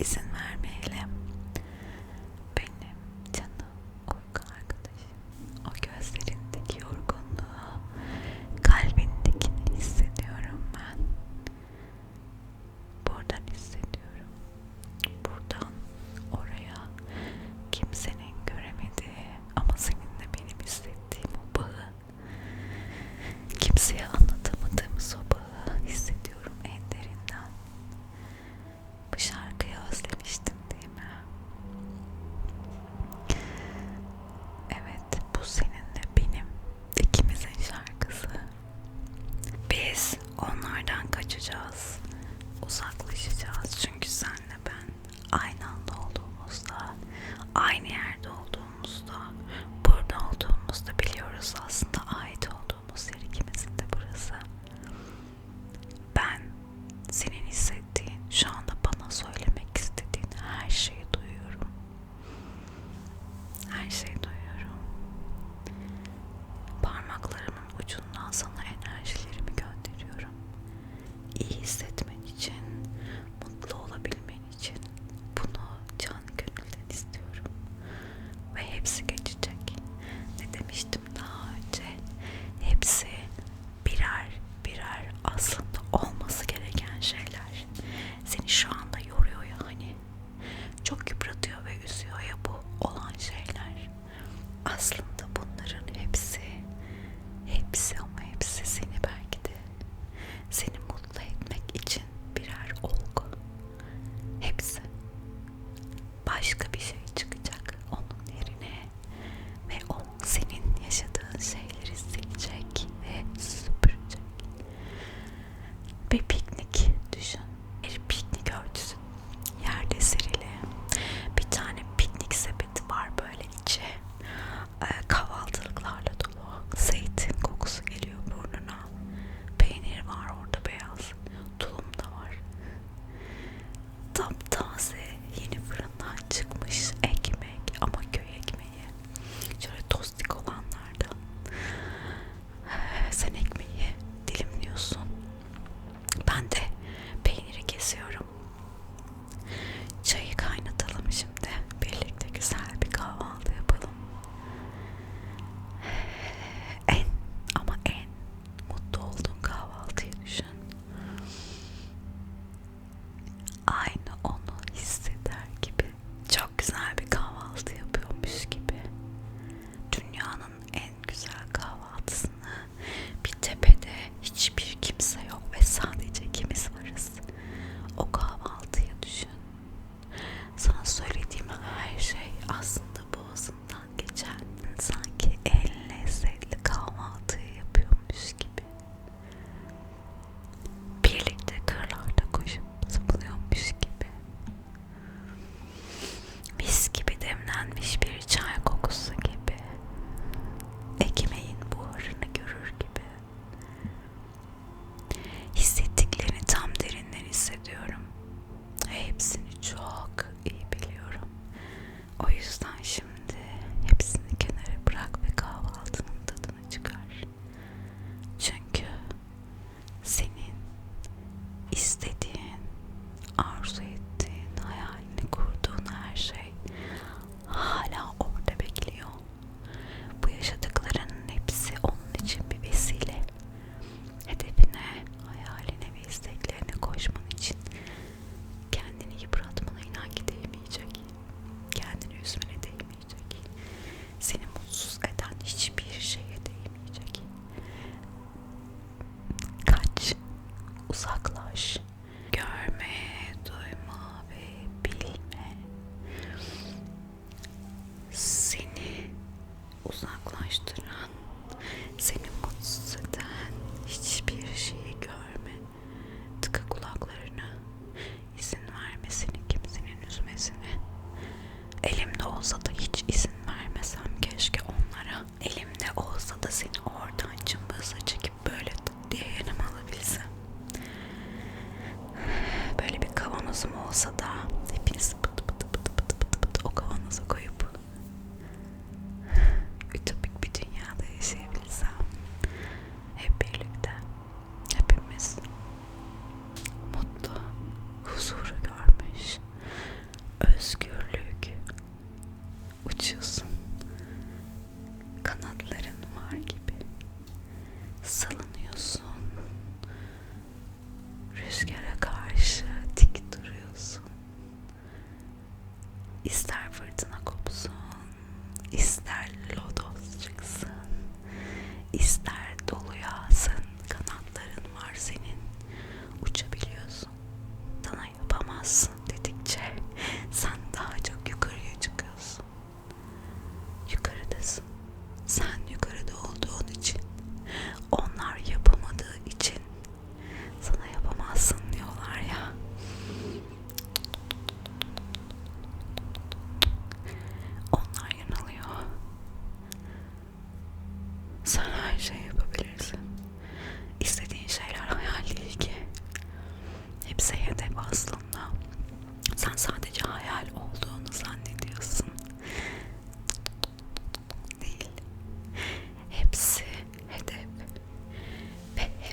horizon. uzaklaştıran, seni mutsuz eden hiçbir şeyi görme. Tıka kulaklarına, izin verme seni kimsenin üzmesine. Elimde olsa da hiç izin vermesem keşke onlara. Elimde olsa da seni oradan cımbızla çekip böyle diye yanıma alabilsem. Böyle bir kavanozum olsa da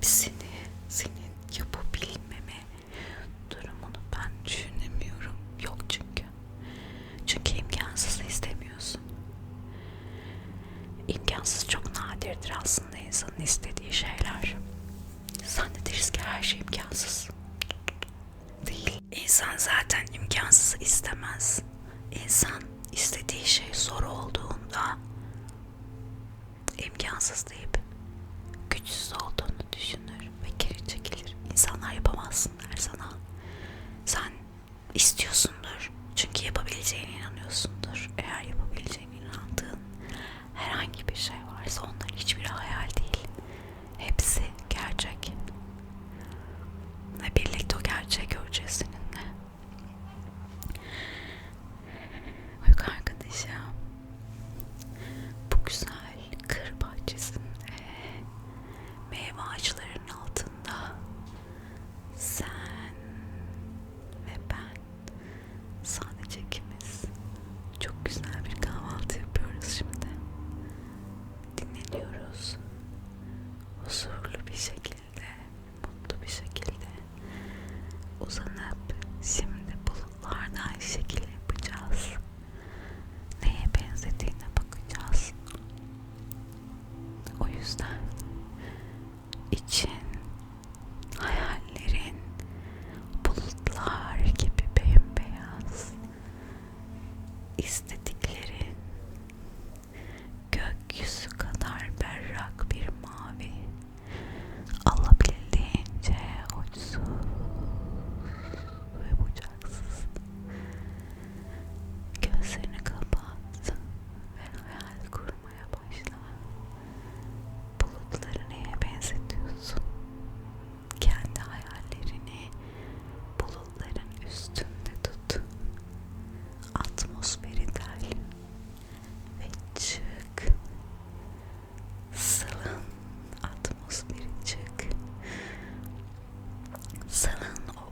sim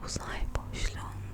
uzay boşluğunda.